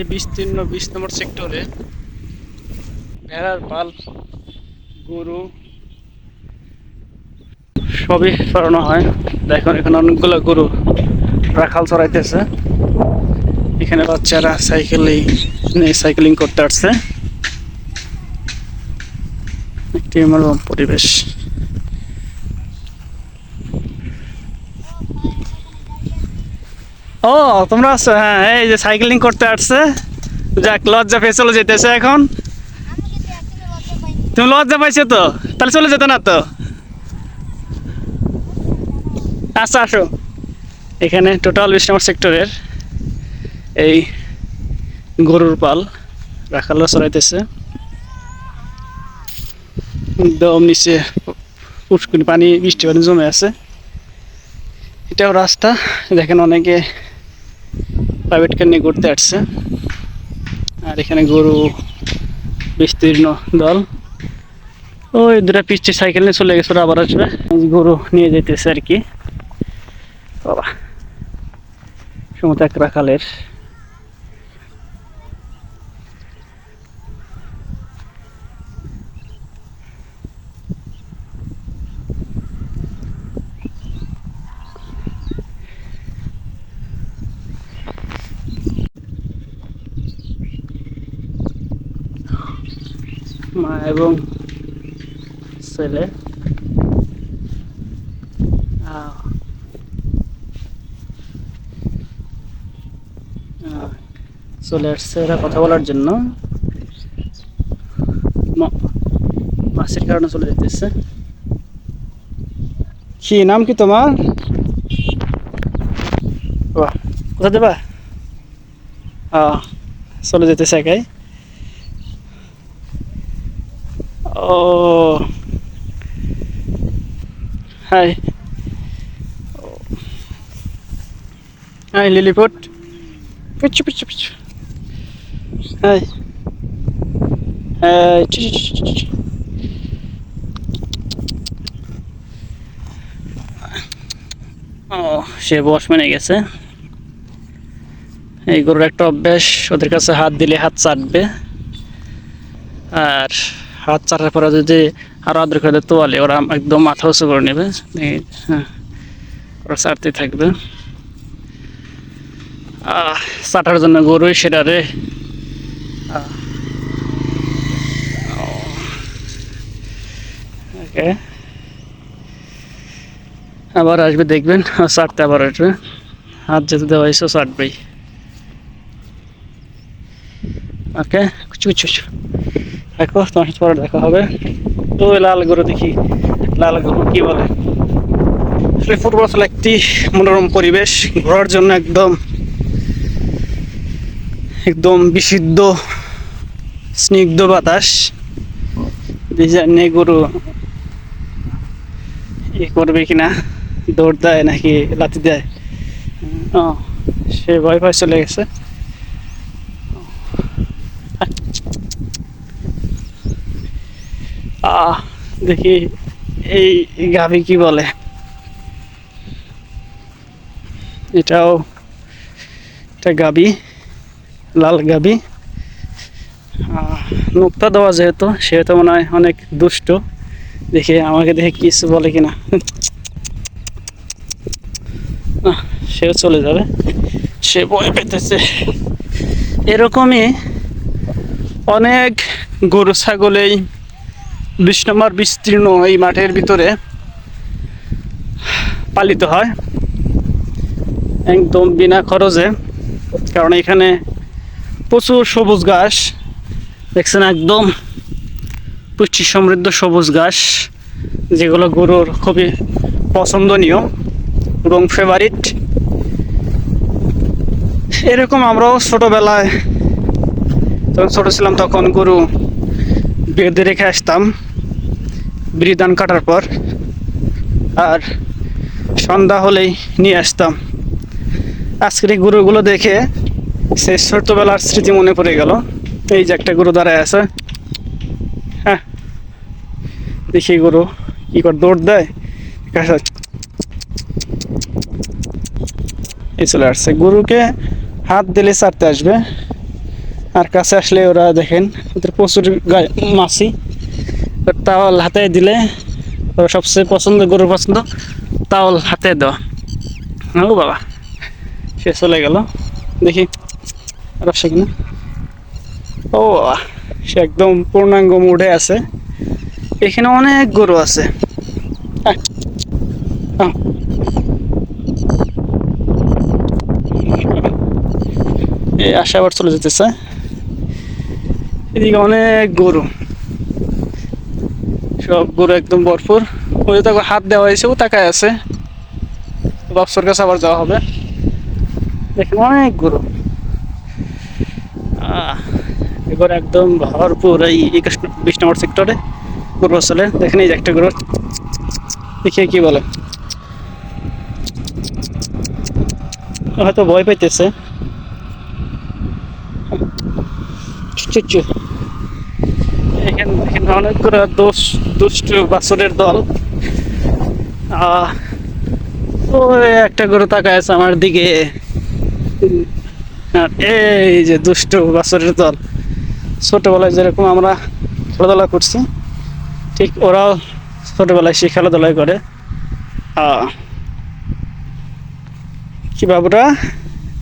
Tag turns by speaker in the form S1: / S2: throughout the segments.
S1: এই বিস্তীর্ণ বিশ নম্বর সেক্টরে ভেড়ার পাল, গরু সবই সরানো হয়। দেখুন, এখানে অনেকগুলো গরু রাখাল চড়াইতেছে এখানে বাচ্চারা সাইকেলিং সাইকেলিং করতে আসছে। একটি মনোরম পরিবেশ। ও, তোমরা আছো? হ্যাঁ এই যে সাইকেলিং করতে আসছে। যাক, লজ্জা পেয়ে চলে যেতেছে এখন। তুমি লজ্জা পাইছো তো? তাহলে চলে যেত না তো? আচ্ছা আসো। এখানে টোটাল বিশ নম্বর সেক্টরের এই গরুর পাল রাখালো চড়াইতেছে। একদম নিচে পুষ্কুনি পানি, বৃষ্টি পানি জমে আছে। এটাও রাস্তা। দেখেন অনেকে প্রাইভেট কার নিয়ে ঘুরতে আসছে। আর এখানে গরু বিস্তীর্ণ দল। ওই দুটা পিচ্ছে সাইকেল নিয়ে চলে গেছে আবার আসবে। গরু নিয়ে যেতেছে আর কি। বাবা এক রাখালের। মা এবং ছেলে। চলে আসছে এরা কথা বলার জন্য। মা- মাছের কারণে চলে যেতেছে। কি নাম কি তোমার? কোথা দেবা চলে যেতেছে একাই। ও হাই হাই লিলিপুট পিছু পিছু পিছু হাই হাই। ও সে বস মেনে গেছে। এই গরুর একটা অভ্যাস, ওদের কাছে হাত দিলে হাত চাটবে। আর হাত চাটার পরে যদি আরও আদর করে তোয়ালে ওরা একদম মাথা উঁচু করে নেবে। হ্যাঁ ওরা চাটতে থাকবে। চাটার জন্য গরুই সেটা রে। ওকে আবার আসবে, দেখবেন চাটতে আবার আসবে। হাত যেতে দেওয়া হয়েছে চাটবেই ওকে কুচু কুচু দেখো, তোমার সাথে পরে দেখা হবে। তো লাল গরু দেখি, লাল গরু কি বলে? ফুটবল একটি মনোরম পরিবেশ, ঘোরার জন্য একদম একদম বিশুদ্ধ, স্নিগ্ধ বাতাস। জানি গরু ই করবে কিনা, দৌড় দেয় নাকি লাথি দেয়? ও, সে ভয় ভয় চলে গেছে। দেখি এই গাভি কি বলে? এটাও এটা গাবি লাল গাবি নোক্তা দেওয়া যেহেতু সেহেতু মনে হয় অনেক দুষ্ট। দেখে আমাকে দেখে কিছু বলে কিনা। আহ, সেও চলে যাবে। সে ভয় পেতেছে। এরকমই অনেক গরু ছাগলেই বিশ নম্বর বিস্তীর্ণ এই মাঠের ভিতরে পালিত হয়। একদম বিনা খরচে, কারণ এখানে প্রচুর সবুজ ঘাস। দেখছেন একদম পুষ্টি সমৃদ্ধ সবুজ ঘাস, যেগুলো গরুর খুবই পছন্দনীয় এবং ফেভারিট এরকম আমরাও ছোটোবেলায় যখন ছোটো ছিলাম তখন গরু বেঁধে রেখে আসতাম। বিরিধান কাটার পর আর সন্ধ্যা হলেই নিয়ে আসতাম। আজকের এই গরুগুলো দেখে সেই ছোট্টবেলার স্মৃতি মনে পড়ে গেল। এই যে একটা গরু দাঁড়ায় আছে। হ্যাঁ দেখি গরু কি করে দৌড় দেয়। এই চলে আসছে। গরুকে হাত দিলে চারতে আসবে। আর কাছে আসলে ওরা দেখেন, ওদের প্রচুর গায়ে- মাছি। তাওয়াল হাতে দিলে সবচেয়ে পছন্দ গরুর পছন্দ, তাওয়াল হাতে দেওয়া। ও বাবা, সে চলে গেল। দেখি, আর কিনা? ও বাবা, সে একদম পূর্ণাঙ্গ মুডে আছে। এখানে অনেক গরু আছে। এই আসে আবার চলে যেতেছে। এদিকে অনেক গরু। সব গরু একদম ভরপুর। ওই তাকে হাত দেওয়া হয়েছে, ও তাকায় আছে। বাপসর কাছে আবার যাওয়া হবে। দেখেন, অনেক গরু। এবার একদম ভরপুর এই একুশ বিশ নম্বর সেক্টরে গরু আসলে। দেখেন, এই একটা গরু। দেখে কি বলে। হয়তো ভয় পাইতেছে। চু চু এখানে অনেকগুলো দোষ, দুষ্ট বাছরের দল। ওই একটা গরু তাকায় আছে আমার দিকে। আর এই যে দুষ্ট বাছরের দল। ছোটবেলায় যেরকম আমরা খেলাধুলা করছি, ঠিক ওরাও ছোটবেলায় সেই খেলাধুলাই করে। কি বাবুরা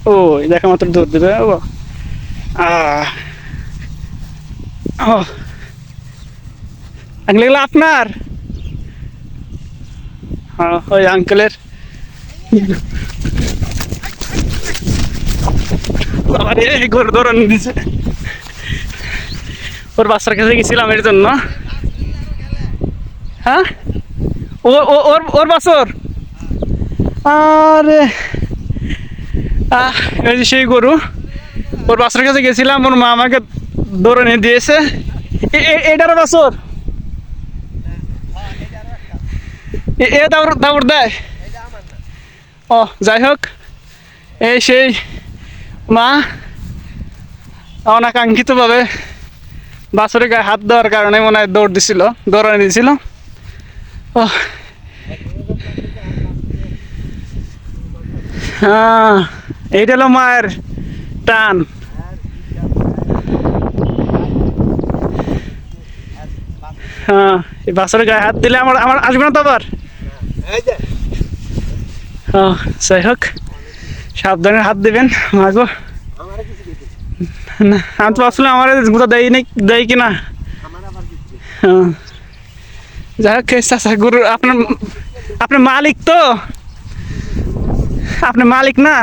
S1: ও দেখা মাত্র দৌড় দেবে। ও, আহ, ও আঙ্কেল, এগুলো আপনার? হ্যাঁ ওই আঙ্কেলের। বাবারে গরু দৌড়ানি দিছে। ওর বাচ্চার কাছে গেছিলাম এর জন্য। হ্যাঁ? ও ওর ওর বাছর? আরে। এই সেই গরু। ওর বাছর কাছে গেছিলাম, ওর মা আমাকে দৌড়ানি দিয়েছে। এটার বাছর? এ- দাউর দাউর দেয় ও যাই হোক, এই সেই মা অনাকাঙ্ক্ষিতভাবে বাছরের গায়ে হাত দেওয়ার কারণে মনে হয় দৌড় দিছিল, দৌড়ানি দিছিল। ও হ্যাঁ এইটা হলো মায়ের টান। হ্যাঁ এই বাছরের গায়ে হাত দিলে আমার আমার আসবে না তো আবার? যাই হোক, সাবধানে হাত দিবেন মাগো না, আমি তো আসলে আমার গুঁড়া দেয় নাই, দেয় কিনা যাই হোক চাষা গুরু আপনার আপনার মালিক তো? আপনার মালিক না?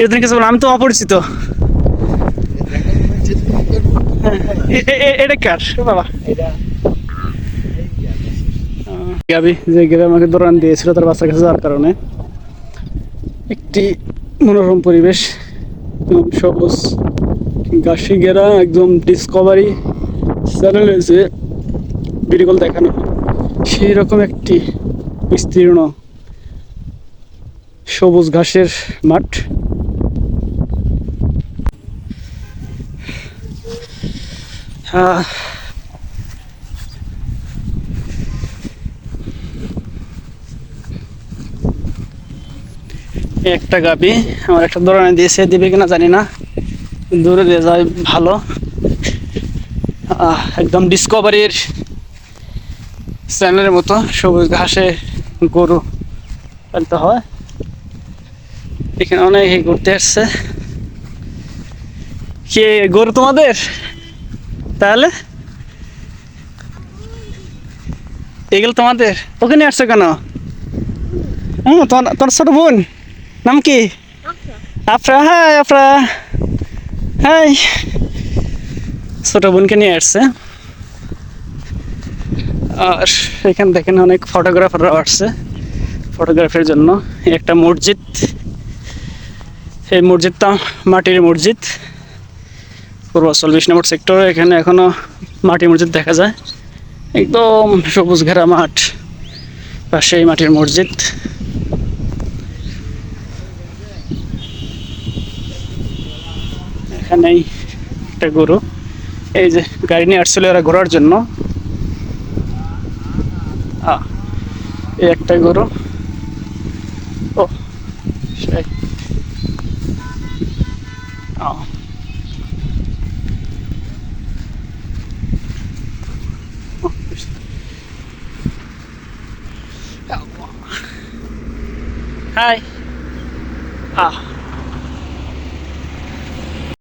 S1: এর কিছু আমি তো অপরিচিত। এটা কার? বাবা গাবি যে গেবে আমাকে দৌড়ান দিয়েছিল, তার বাচ্চার কাছে যাওয়ার কারণে। একটি মনোরম পরিবেশ, একদম সবুজ গাছি ঘেরা একদম ডিসকভারি চ্যানেল হয়েছে বিরিগল দেখানো সেই রকম একটি বিস্তীর্ণ সবুজ ঘাসের মাঠ। আহ একটা গাবি আমার একটা দৌড়ানি দিয়েছে, দিবে কিনা জানি না। দূরে দিয়ে যায় ভালো। একদম ডিসকভারির চ্যানেলের মতো, সবুজ ঘাসে গরু পালতে হয়। এখানে অনেক ঘুরতে আসছে। কে, গরু তোমাদের? তাহলে? এগুলো তোমাদের? ওখানে আসছো কেন? হুম, তোমার তোমার ছোট বোন? নাম কি? আফরা, হাই আফরা। হাই। ছোট বোনকে নিয়ে আসছে। আর এখানে দেখেন অনেক ফটোগ্রাফাররাও আসছে ফটোগ্রাফির জন্য। একটা মসজিদ। এই মসজিদটা মাটির মসজিদ। পূর্ব চল্লিশ নম্বর সেক্টরে এখানে এখনও মাটির মসজিদ দেখা যায়। একদম সবুজ ঘেরা মাঠ। পাশেই মাটির মসজিদ। এখানেই একটা গরু। এই যে গাড়ি নিয়ে আসছিল এরা ঘোরার জন্য। এই একটা গরু। ও হাই। আহ